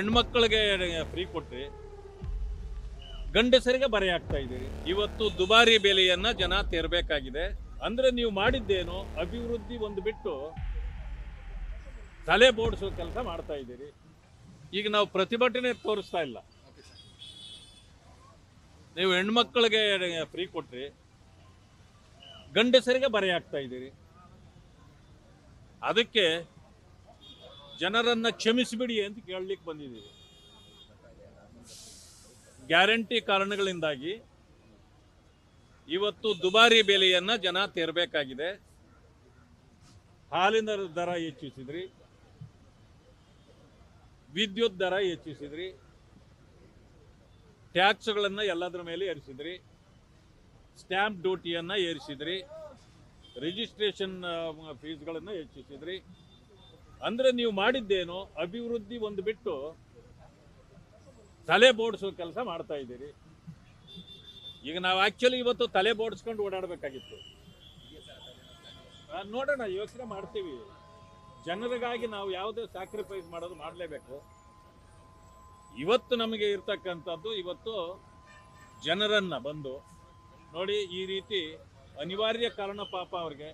ಹೆಣ್ಮಕ್ಳಿಗೆ ಫ್ರೀ ಕೊಟ್ರಿ ಗಂಡಸರಿಗೆ ಬರೆ ಆಗ್ತಾ ಇದ್ದೀರಿ ಇವತ್ತು ದುಬಾರಿ ಬೆಲೆಯನ್ನ ಜನ ತೆರಬೇಕಾಗಿದೆ. ಅಂದ್ರೆ ನೀವು ಮಾಡಿದ್ದೇನು ಅಭಿವೃದ್ಧಿ ಒಂದು ಬಿಟ್ಟು ತಲೆ ಬೋಡಿಸೋ ಕೆಲಸ ಮಾಡ್ತಾ ಇದ್ದೀರಿ. ಈಗ ನಾವು ಪ್ರತಿಭಟನೆ ತೋರಿಸ್ತಾ ಇಲ್ಲ. ನೀವು ಹೆಣ್ಮಕ್ಳಿಗೆ ಫ್ರೀ ಕೊಟ್ರಿ ಗಂಡಸರಿಗೆ ಬರೆ ಆಗ್ತಾ ಇದ್ದೀರಿ. ಅದಕ್ಕೆ ಜನರನ್ನ ಕ್ಷಮಿಸಿಬಿಡಿ ಅಂತ ಕೇಳಲಿಕ್ಕೆ ಬಂದಿದ್ದೀವಿ. ಗ್ಯಾರಂಟಿ ಕಾರಣಗಳಿಂದಾಗಿ ಇವತ್ತು ದುಬಾರಿ ಬೆಲೆಯನ್ನ ಜನ ತೆರಬೇಕಾಗಿದೆ. ಹಾಲಿನ ದರ ಹೆಚ್ಚಿಸಿದ್ರಿ. ವಿದ್ಯುತ್ ದರ ಹೆಚ್ಚಿಸಿದ್ರಿ. ಟ್ಯಾಕ್ಸ್ಗಳನ್ನು ಎಲ್ಲದರ ಮೇಲೆ ಏರಿಸಿದ್ರಿ. ಸ್ಟ್ಯಾಂಪ್ ಡ್ಯೂಟಿಯನ್ನು ಏರಿಸಿದ್ರಿ. ರಿಜಿಸ್ಟ್ರೇಷನ್ ಫೀಸ್ಗಳನ್ನು ಹೆಚ್ಚಿಸಿದ್ರಿ. ಅಂದ್ರೆ ನೀವು ಮಾಡಿದ್ದೇನು ಅಭಿವೃದ್ಧಿ ಒಂದು ಬಿಟ್ಟು ತಲೆ ಬೋಡಿಸೋ ಕೆಲಸ ಮಾಡ್ತಾ ಇದ್ದೀರಿ. ಈಗ ನಾವು ಆಕ್ಚುಲಿ ಇವತ್ತು ತಲೆ ಬೋಡಿಸ್ಕೊಂಡು ಓಡಾಡಬೇಕಾಗಿತ್ತು. ನೋಡೋಣ ಯೋಚನೆ ಮಾಡ್ತೀವಿ. ಜನರಿಗಾಗಿ ನಾವು ಯಾವುದೇ ಸ್ಯಾಕ್ರಿಫೈಸ್ ಮಾಡೋದು ಮಾಡಲೇಬೇಕು. ಇವತ್ತು ನಮಗೆ ಇರ್ತಕ್ಕಂಥದ್ದು ಇವತ್ತು ಜನರನ್ನ ಬಂದು ನೋಡಿ ಈ ರೀತಿ ಅನಿವಾರ್ಯ ಕಾರಣ ಪಾಪ ಅವ್ರಿಗೆ.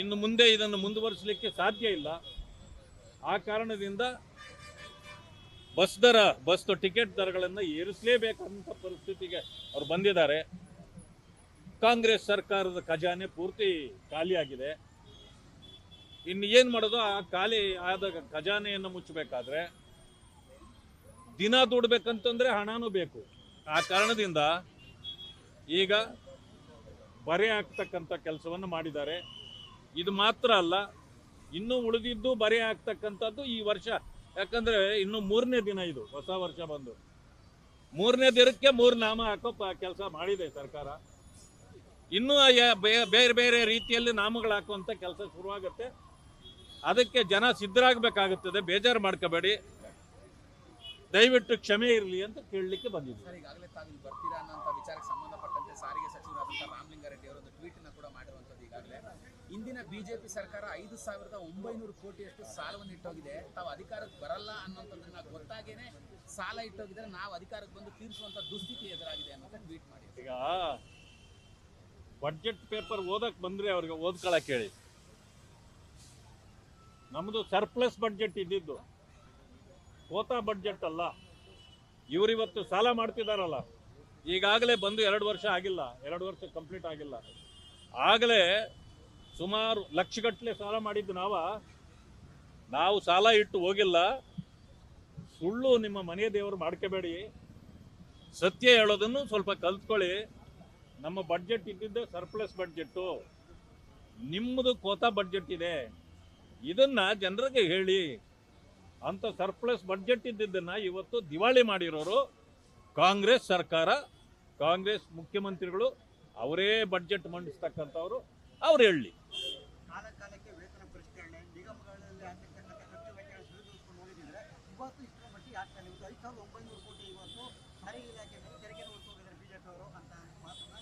ಇನ್ನು ಮುಂದೆ ಇದನ್ನು ಮುಂದುವರಿಸಲಿಕ್ಕೆ ಸಾಧ್ಯ ಇಲ್ಲ. ಆ ಕಾರಣದಿಂದ ಬಸ್ ದರ, ಬಸ್ ಟಿಕೆಟ್ ದರಗಳನ್ನು ಏರಿಸಲೇಬೇಕಂತ ಪರಿಸ್ಥಿತಿಗೆ ಅವ್ರು ಬಂದಿದ್ದಾರೆ. ಕಾಂಗ್ರೆಸ್ ಸರ್ಕಾರದ ಖಜಾನೆ ಪೂರ್ತಿ ಖಾಲಿಯಾಗಿದೆ ಇನ್ನು ಏನು ಮಾಡೋದು, ಆ ಖಾಲಿ ಆದ ಖಜಾನೆಯನ್ನು ಮುಚ್ಚಬೇಕಾದ್ರೆ ದಿನ ದುಡ್ಬೇಕಂತಂದ್ರೆ ಹಣನೂ ಬೇಕು. ಆ ಕಾರಣದಿಂದ ಈಗ ಬರೆ ಆಗ್ತಕ್ಕಂಥ ಕೆಲಸವನ್ನು ಮಾಡಿದ್ದಾರೆ. ಇದು ಮಾತ್ರ ಅಲ್ಲ ಇನ್ನೂ ಉಳಿದಿದ್ದು ಬರೆ ಆಗ್ತಕ್ಕಂಥದ್ದು ಈ ವರ್ಷ. ಯಾಕಂದ್ರೆ ಇನ್ನು ಮೂರನೇ ದಿನ ಇದು, ಹೊಸ ವರ್ಷ ಬಂದು. ಮೂರನೇ ದಿನಕ್ಕೆ ಮೂರು ನಾಮ ಹಾಕೋ ಕೆಲಸ ಮಾಡಿದೆ ಸರ್ಕಾರ. ಇನ್ನೂ ಬೇರೆ ಬೇರೆ ರೀತಿಯಲ್ಲಿ ನಾಮಗಳು ಹಾಕುವಂಥ ಕೆಲಸ ಶುರುವಾಗುತ್ತೆ. ಅದಕ್ಕೆ ಜನ ಸಿದ್ಧರಾಗಬೇಕಾಗುತ್ತದೆ, ಬೇಜಾರು ಮಾಡ್ಕೋಬೇಡಿ. ದಯವಿಟ್ಟು ಕ್ಷಮೆ ಇರಲಿ ಅಂತ ಕೇಳಲಿಕ್ಕೆ ಬಂದಿದ್ದೀವಿ ಸರ್ ಈಗಾಗಲೇ ತಾವು ಇಲ್ಲಿ ಬರ್ತೀರಾ ಅನ್ನೋಂಥ ವಿಚಾರಕ್ಕೆ ಸಂಬಂಧಪಟ್ಟಂತೆ ಸಾರಿಗೆ ಸಚಿವರಾದಂಥ ರಾಮಲಿಂಗಾರೆಡ್ಡಿ ಅವರೊಂದು ಟ್ವೀಟ್ ಅನ್ನ ಕೂಡ ಮಾಡಿರುವಂಥದ್ದು ಈಗಾಗಲೇ ಇಂದಿನ ಬಿಜೆಪಿ ಸರ್ಕಾರ ಐದು ಸಾವಿರದ ಒಂಬೈನೂರು ಕೋಟಿಯಷ್ಟು ಸಾಲವನ್ನು ಇಟ್ಟೋಗಿದೆ. ತಾವು ಅಧಿಕಾರಕ್ಕೆ ಬರಲ್ಲ ಅನ್ನೋಂಥದ್ದನ್ನ ಗೊತ್ತಾಗೇನೆ ಸಾಲ ಇಟ್ಟೋಗಿದ್ರೆ ನಾವು ಅಧಿಕಾರಕ್ಕೆ ಬಂದು ತೀರಿಸುವಂತ ದುಸ್ಥಿತಿ ಎದುರಾಗಿದೆ ಅನ್ನೋದು ಟ್ವೀಟ್ ಮಾಡಿ ಈಗ ಬಜೆಟ್ ಪೇಪರ್ ಓದಕ್ ಬಂದ್ರೆ ಅವ್ರಿಗೆ ಓದ್ಕೊಳಕ್ ಹೇಳಿ. ನಮ್ಮದು ಸರ್ಪ್ಲಸ್ ಬಡ್ಜೆಟ್ ಇದ್ದಿದ್ದು. ಕೋತಾ ಬಡ್ಜೆಟ್ ಅಲ್ಲ. ಇವರಿವತ್ತು ಸಾಲ ಮಾಡ್ತಿದಾರಲ್ಲ. ಈಗಾಗಲೇ ಬಂದು ಎರಡು ವರ್ಷ ಆಗಿಲ್ಲ. ಎರಡು ವರ್ಷ ಕಂಪ್ಲೀಟ್ ಆಗಿಲ್ಲ. ಆಗಲೇ ಸುಮಾರು ಲಕ್ಷಗಟ್ಟಲೆ ಸಾಲ ಮಾಡಿದ್ದು ನಾವ. ನಾವು ಸಾಲ ಇಟ್ಟು ಹೋಗಿಲ್ಲ. ಸುಳ್ಳು ನಿಮ್ಮ ಮನೆ ದೇವರು ಮಾಡ್ಕೋಬೇಡಿ. ಸತ್ಯ ಹೇಳೋದನ್ನು ಸ್ವಲ್ಪ ಕಲ್ತ್ಕೊಳ್ಳಿ. ನಮ್ಮ ಬಡ್ಜೆಟ್ ಇದ್ದಿದ್ದೆ ಸರ್ಪ್ಲಸ್ ಬಡ್ಜೆಟ್ಟು ನಿಮ್ಮದು ಕೋತ ಬಡ್ಜೆಟ್ ಇದೆ. ಇದನ್ನ ಜನರಿಗೆ ಹೇಳಿ. ಅಂತ ಸರ್ಪ್ಲಸ್ ಬಡ್ಜೆಟ್ ಇದ್ದಿದ್ದನ್ನ ಇವತ್ತು ದಿವಾಳಿ ಮಾಡಿರೋರು ಕಾಂಗ್ರೆಸ್ ಸರ್ಕಾರ, ಕಾಂಗ್ರೆಸ್ ಮುಖ್ಯಮಂತ್ರಿಗಳು, ಅವರೇ ಬಡ್ಜೆಟ್ ಮಂಡಿಸ್ತಕ್ಕಂಥವ್ರು, ಅವ್ರು ಹೇಳಿ. ಒಂಬೈನೂರು ಕೋಟಿ ಇವತ್ತು ಸಾರಿಗೆ ಇಲಾಖೆ ಮೇಲೆ ಅವರು ಅಂತ ಮಾತನ್ನ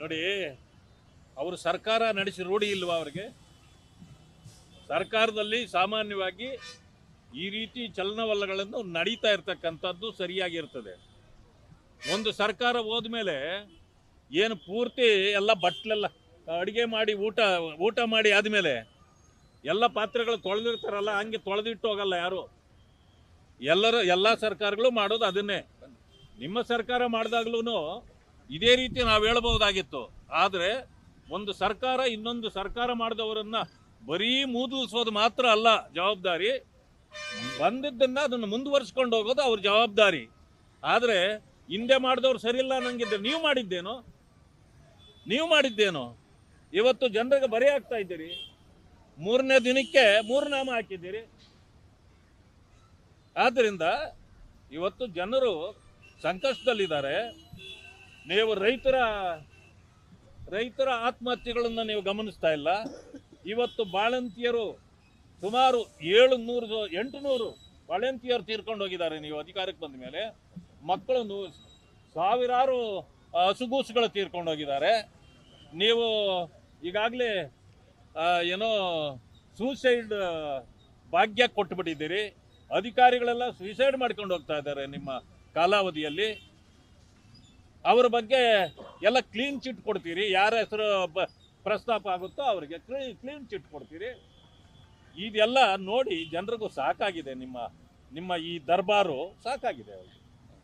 ನೋಡಿ, ಅವರು ಸರ್ಕಾರ ನಡೆಸಿ ರೂಢಿ ಇಲ್ವಾ ಅವ್ರಿಗೆ? ಸರ್ಕಾರದಲ್ಲಿ ಸಾಮಾನ್ಯವಾಗಿ ಈ ರೀತಿ ಚಲನವಲನಗಳನ್ನು ನಡೀತಾ ಇರ್ತಕ್ಕಂಥದ್ದು ಸರಿಯಾಗಿರ್ತದೆ. ಒಂದು ಸರ್ಕಾರ ಹೋದ್ಮೇಲೆ ಏನು ಪೂರ್ತಿ ಎಲ್ಲ ಬಟ್ಲೆಲ್ಲ ಅಡುಗೆ ಮಾಡಿ ಊಟ ಊಟ ಮಾಡಿ ಆದಮೇಲೆ ಎಲ್ಲ ಪಾತ್ರೆಗಳು ತೊಳೆದಿರ್ತಾರಲ್ಲ, ಹಂಗೆ ತೊಳೆದಿಟ್ಟು ಹೋಗಲ್ಲ ಯಾರು? ಎಲ್ಲರೂ ಎಲ್ಲ ಸರ್ಕಾರಗಳು ಮಾಡೋದು ಅದನ್ನೇ. ನಿಮ್ಮ ಸರ್ಕಾರ ಮಾಡಿದಾಗ್ಲೂ ಇದೇ ರೀತಿ ನಾವು ಹೇಳ್ಬಹುದಾಗಿತ್ತು. ಆದರೆ ಒಂದು ಸರ್ಕಾರ ಇನ್ನೊಂದು ಸರ್ಕಾರ ಮಾಡಿದವರನ್ನ ಬರೀ ಮೂದಲಿಸೋದು ಮಾತ್ರ ಅಲ್ಲ ಜವಾಬ್ದಾರಿ. ಬಂದಿದ್ದನ್ನ ಅದನ್ನು ಮುಂದುವರಿಸ್ಕೊಂಡು ಹೋಗೋದು ಅವ್ರ ಜವಾಬ್ದಾರಿ. ಆದರೆ ಹಿಂದೆ ಮಾಡಿದವ್ರು ಸರಿಯಿಲ್ಲ ನಂಗಿದ್ರೆ ನೀವು ಮಾಡಿದ್ದೇನೋ? ನೀವು ಮಾಡಿದ್ದೇನೋ? ಇವತ್ತು ಜನರಿಗೆ ಬರೆಯಾಗ್ತಾ ಇದ್ದೀರಿ. ಮೂರನೇ ದಿನಕ್ಕೆ ಮೂರು ನಾಮ ಹಾಕಿದ್ದೀರಿ. ಆದ್ದರಿಂದ ಇವತ್ತು ಜನರು ಸಂಕಷ್ಟದಲ್ಲಿದ್ದಾರೆ. ನೀವು ರೈತರ ರೈತರ ಆತ್ಮಹತ್ಯೆಗಳನ್ನು ನೀವು ಗಮನಿಸ್ತಾ ಇಲ್ಲ. ಇವತ್ತು ಬಾಳಂತಿಯರು ಸುಮಾರು ಏಳು ನೂರು ಎಂಟು ನೂರು ಬಾಳಂತಿಯರು ತೀರ್ಕೊಂಡು ಹೋಗಿದ್ದಾರೆ ನೀವು ಅಧಿಕಾರಕ್ಕೆ ಬಂದ ಮೇಲೆ. ಮಕ್ಕಳು ಸಾವಿರಾರು ಹಸುಗೂಸುಗಳು ತೀರ್ಕೊಂಡು ಹೋಗಿದ್ದಾರೆ. ನೀವು ಈಗಾಗಲೇ ಏನೋ ಸೂಸೈಡ್ ಭಾಗ್ಯ ಕೊಟ್ಟುಬಿಟ್ಟಿದ್ದೀರಿ ಅಧಿಕಾರಿಗಳೆಲ್ಲ ಸುಯಿಸೈಡ್ ಮಾಡ್ಕೊಂಡು ಹೋಗ್ತಾ ಇದ್ದಾರೆ ನಿಮ್ಮ ಕಾಲಾವಧಿಯಲ್ಲಿ. ಅವರ ಬಗ್ಗೆ ಎಲ್ಲ ಕ್ಲೀನ್ ಚಿಟ್ ಕೊಡ್ತೀರಿ. ಯಾರ ಹೆಸರು ಪ್ರಸ್ತಾಪ ಆಗುತ್ತೋ ಅವರಿಗೆ ಕ್ಲೀನ್ ಚಿಟ್ ಕೊಡ್ತೀರಿ. ಇದೆಲ್ಲ ನೋಡಿ ಜನರಿಗೂ ಸಾಕಾಗಿದೆ ನಿಮ್ಮ ನಿಮ್ಮ ಈ ದರ್ಬಾರು ಸಾಕಾಗಿದೆ ಅವ್ರಿಗೆ.